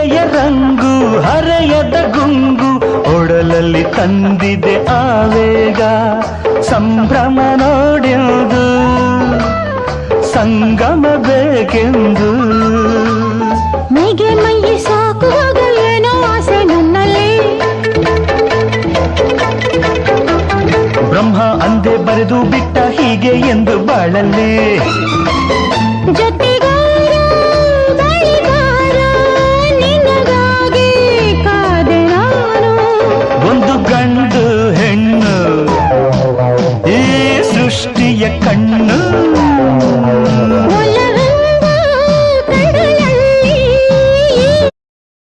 ಸಂಜೆಯ ರಂಗು ಹರೆಯದ ಗುಂಗು ಒಡಲಲ್ಲಿ ತಂದಿದೆ ಆವೇಗ. ಸಂಭ್ರಮ ನೋಡೆಂದು ಸಂಗಮ ಬೇಕೆಂದು. ಮೈಗೆ ಮೈಗೆ ಸಾಕು ಏನೋ ಆಸೆ ನನ್ನಲ್ಲಿ. ಬ್ರಹ್ಮ ಅಂದೆ ಬರೆದು ಬಿಟ್ಟ ಹೀಗೆ ಎಂದು ಬಾಳಲ್ಲಿ. சஷ்டிய கண்ணு